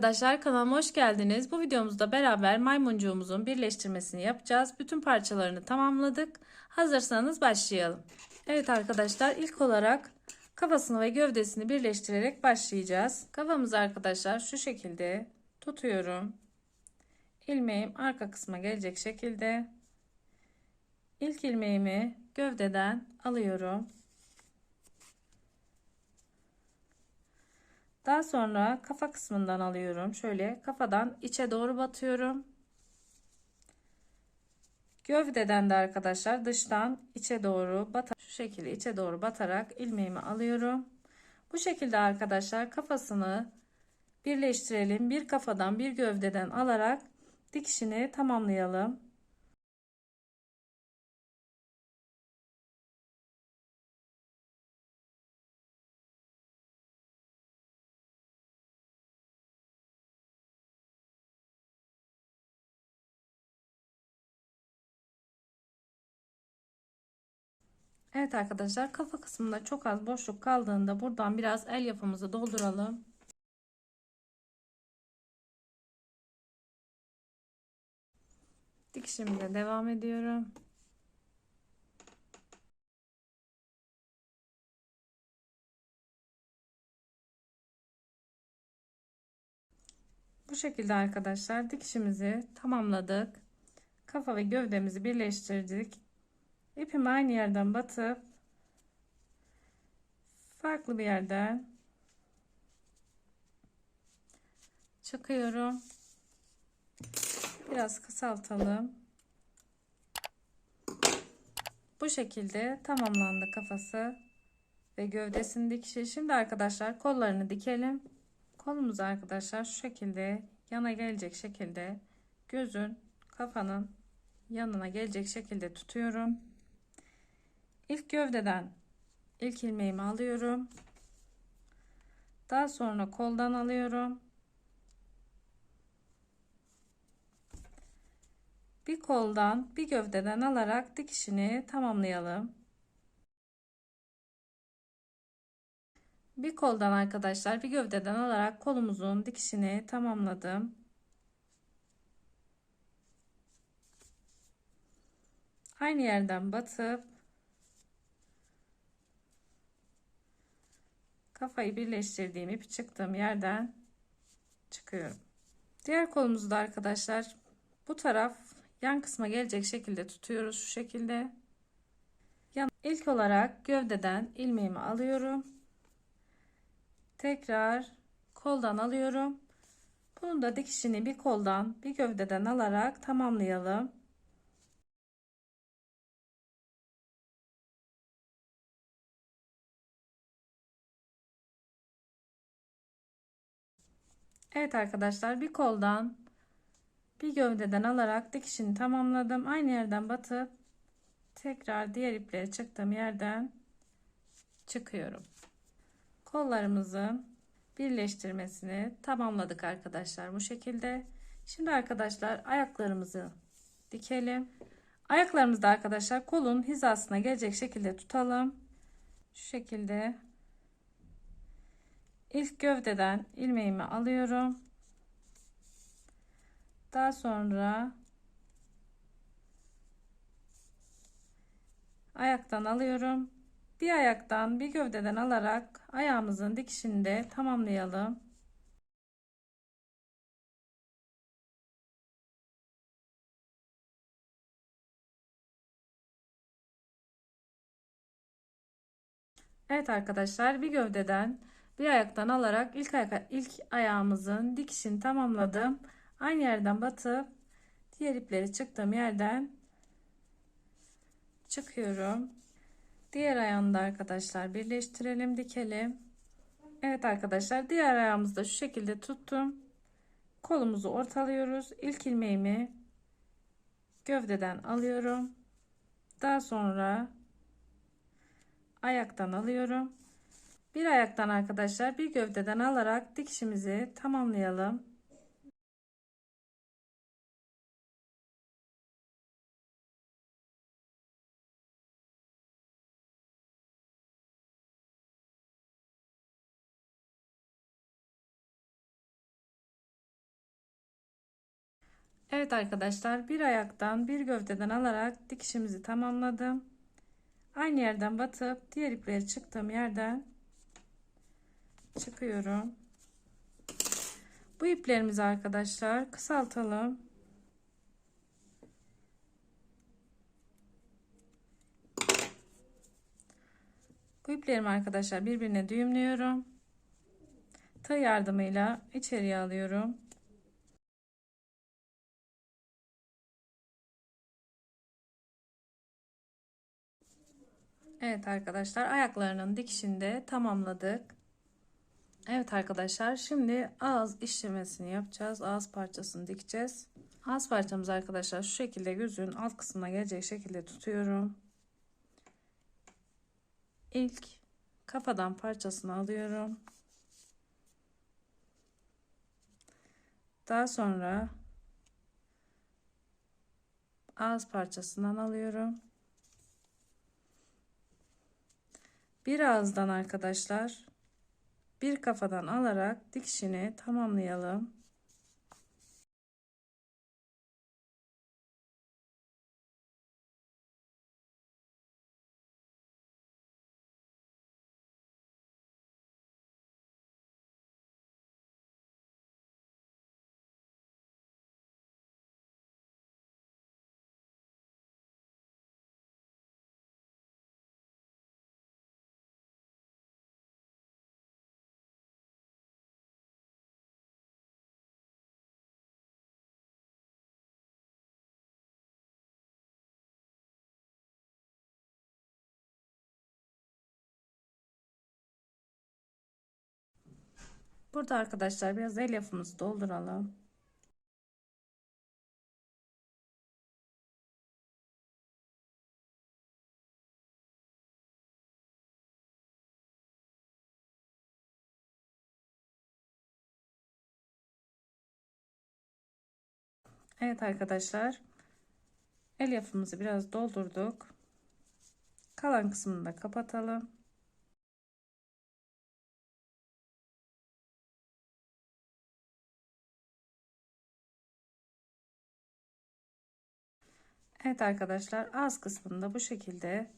arkadaşlar kanalıma hoş geldiniz. Bu videomuzda beraber maymuncuğumuzun birleştirmesini yapacağız. Bütün parçalarını tamamladık. Hazırsanız başlayalım. Evet arkadaşlar ilk olarak kafasını ve gövdesini birleştirerek başlayacağız. Kafamızı arkadaşlar şu şekilde tutuyorum. İlmeğim arka kısma gelecek şekilde. İlk ilmeğimi gövdeden alıyorum. Daha sonra kafa kısmından alıyorum. Şöyle kafadan içe doğru batıyorum. Gövdeden de arkadaşlar dıştan içe doğru batar şu şekilde içe doğru batarak ilmeğimi alıyorum. Bu şekilde arkadaşlar kafasını birleştirelim. Bir kafadan bir gövdeden alarak dikişini tamamlayalım. Evet arkadaşlar kafa kısmında çok az boşluk kaldığında buradan biraz el yapımızı dolduralım. Dikişimde devam ediyorum. Bu şekilde arkadaşlar dikişimizi tamamladık. Kafa ve gövdemizi birleştirdik. İpimi aynı yerden batıp farklı bir yerden çıkıyorum. Biraz kısaltalım. Bu şekilde tamamlandı kafası ve gövdesini dikişi. Şimdi arkadaşlar kollarını dikelim. Kolumuzu arkadaşlar şu şekilde yana gelecek şekilde gözün kafanın yanına gelecek şekilde tutuyorum. İlk gövdeden ilk ilmeğimi alıyorum. Daha sonra koldan alıyorum. Bir koldan bir gövdeden alarak dikişini tamamlayalım. Bir koldan arkadaşlar bir gövdeden alarak kolumuzun dikişini tamamladım. Aynı yerden batıp kafayı birleştirdiğim ipi çıktığım yerden çıkıyorum. Diğer kolumuzu da arkadaşlar bu taraf yan kısma gelecek şekilde tutuyoruz şu şekilde. Yan ilk olarak gövdeden ilmeğimi alıyorum. Tekrar koldan alıyorum. Bunun da dikişini bir koldan bir gövdeden alarak tamamlayalım. Evet arkadaşlar bir koldan bir gövdeden alarak dikişini tamamladım. Aynı yerden batıp tekrar diğer iple çıktığım yerden çıkıyorum. Kollarımızın birleştirmesini tamamladık arkadaşlar bu şekilde. Şimdi arkadaşlar ayaklarımızı dikelim. Ayaklarımızı da arkadaşlar kolun hizasına gelecek şekilde tutalım. Şu şekilde ilk gövdeden ilmeğimi alıyorum. Daha sonra ayaktan alıyorum. Bir ayaktan bir gövdeden alarak ayağımızın dikişini de tamamlayalım. Evet arkadaşlar bir gövdeden bir ayaktan alarak ilk, ayak, ilk ayağımızın dikişini tamamladım. Aynı yerden batıp diğer ipleri çıktığım yerden çıkıyorum. Diğer ayağını da arkadaşlar birleştirelim, dikelim. Evet arkadaşlar diğer ayağımızı da şu şekilde tuttum. Kolumuzu ortalıyoruz. İlk ilmeğimi gövdeden alıyorum. Daha sonra ayaktan alıyorum. Bir ayaktan arkadaşlar bir gövdeden alarak dikişimizi tamamlayalım. Evet arkadaşlar bir ayaktan bir gövdeden alarak dikişimizi tamamladım. Aynı yerden batıp diğer ipleri çıktığım yerden çıkıyorum. Bu iplerimizi arkadaşlar kısaltalım. Bu iplerimi arkadaşlar birbirine düğümlüyorum. Tığ yardımıyla içeriye alıyorum. Evet arkadaşlar ayaklarının dikişini tamamladık. Evet arkadaşlar şimdi ağız işlemesini yapacağız. Ağız parçasını dikeceğiz. Ağız parçamızı arkadaşlar şu şekilde gözün alt kısmına gelecek şekilde tutuyorum. İlk kafadan parçasını alıyorum. Daha sonra ağız parçasından alıyorum. Bir ağızdan arkadaşlar bir kafadan alarak dikişini tamamlayalım. Burada arkadaşlar biraz el yapımızı dolduralım. Evet arkadaşlar. El yapımızı biraz doldurduk. Kalan kısmını da kapatalım. Evet arkadaşlar ağız kısmında bu şekilde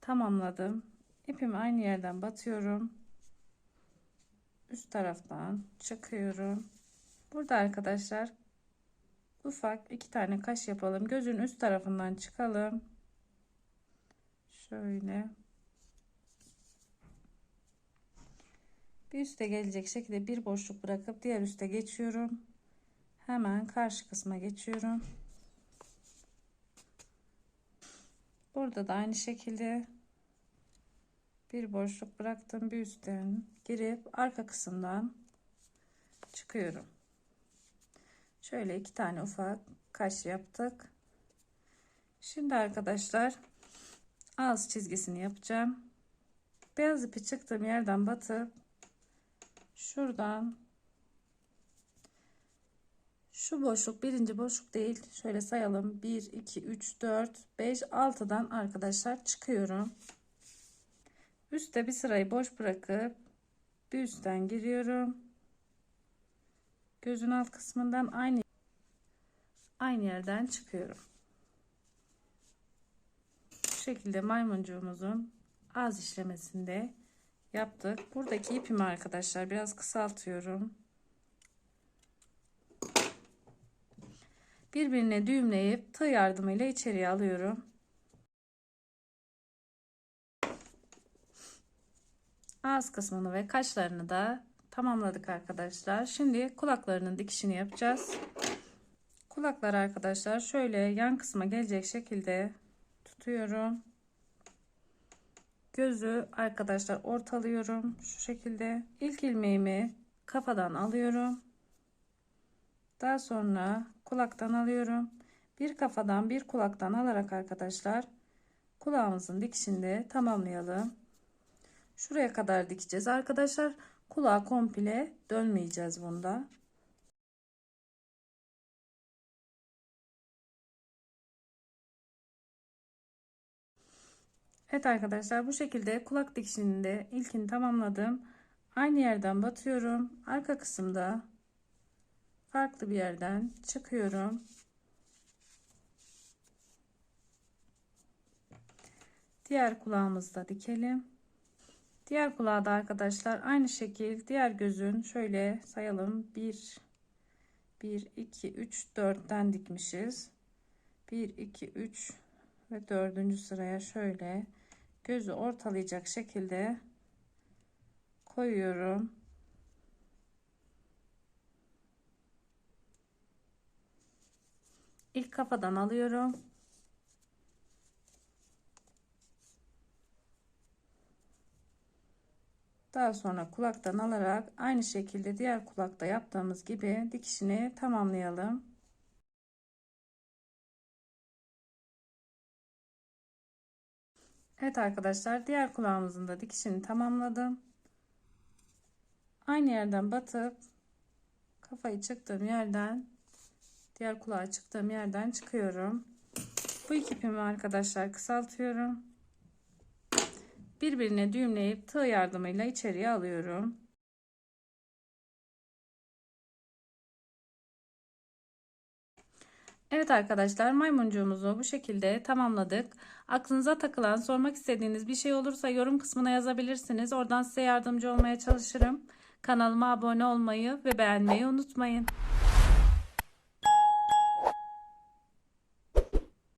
tamamladım. İpimi aynı yerden batıyorum. Üst taraftan çıkıyorum. Burada arkadaşlar ufak iki tane kaş yapalım. Gözün üst tarafından çıkalım. Şöyle. Bir üste gelecek şekilde bir boşluk bırakıp diğer üste geçiyorum. Hemen karşı kısma geçiyorum. Burada da aynı şekilde bir boşluk bıraktım. Bir üstten girip arka kısımdan çıkıyorum. Şöyle iki tane ufak kaş yaptık. Şimdi arkadaşlar ağız çizgisini yapacağım. Beyaz ipi çıktığım yerden batıp şuradan şu boşluk birinci boşluk değil. Şöyle sayalım. 1, 2, 3, 4, 5, 6'dan arkadaşlar çıkıyorum. Üste bir sırayı boş bırakıp bir üstten giriyorum. Gözün alt kısmından aynı aynı yerden çıkıyorum. Bu şekilde maymuncuğumuzun ağız işlemesinde yaptık. Buradaki ipimi arkadaşlar biraz kısaltıyorum. Birbirine düğümleyip tığ yardımıyla içeriye alıyorum. Ağız kısmını ve kaşlarını da tamamladık arkadaşlar. Şimdi kulaklarının dikişini yapacağız. Kulaklar arkadaşlar şöyle yan kısma gelecek şekilde tutuyorum. Gözü arkadaşlar ortalıyorum şu şekilde. İlk ilmeğimi kafadan alıyorum. Daha sonra kulaktan alıyorum. Bir kafadan bir kulaktan alarak arkadaşlar kulağımızın dikişinde tamamlayalım. Şuraya kadar dikeceğiz arkadaşlar. Kulağı komple dönmeyeceğiz bunda. Evet arkadaşlar bu şekilde kulak dikişini de ilkini tamamladım. Aynı yerden batıyorum. Arka kısımda farklı bir yerden çıkıyorum. Diğer kulağımızda dikelim. Diğer kulağa da arkadaşlar aynı şekil diğer gözün şöyle sayalım. 1 1 2 3 4'ten dikmişiz. 1 2 3 ve 4. sıraya şöyle gözü ortalayacak şekilde koyuyorum. İlk kafadan alıyorum. Daha sonra kulaktan alarak aynı şekilde diğer kulakta yaptığımız gibi dikişini tamamlayalım. Evet arkadaşlar diğer kulağımızın da dikişini tamamladım. Aynı yerden batıp kafayı çıktığım yerden diğer kulağa çıktığım yerden çıkıyorum. Bu iki ipimi arkadaşlar kısaltıyorum. Birbirine düğümleyip tığ yardımıyla içeriye alıyorum. Evet arkadaşlar maymuncuğumuzu bu şekilde tamamladık. Aklınıza takılan sormak istediğiniz bir şey olursa yorum kısmına yazabilirsiniz. Oradan size yardımcı olmaya çalışırım. Kanalıma abone olmayı ve beğenmeyi unutmayın.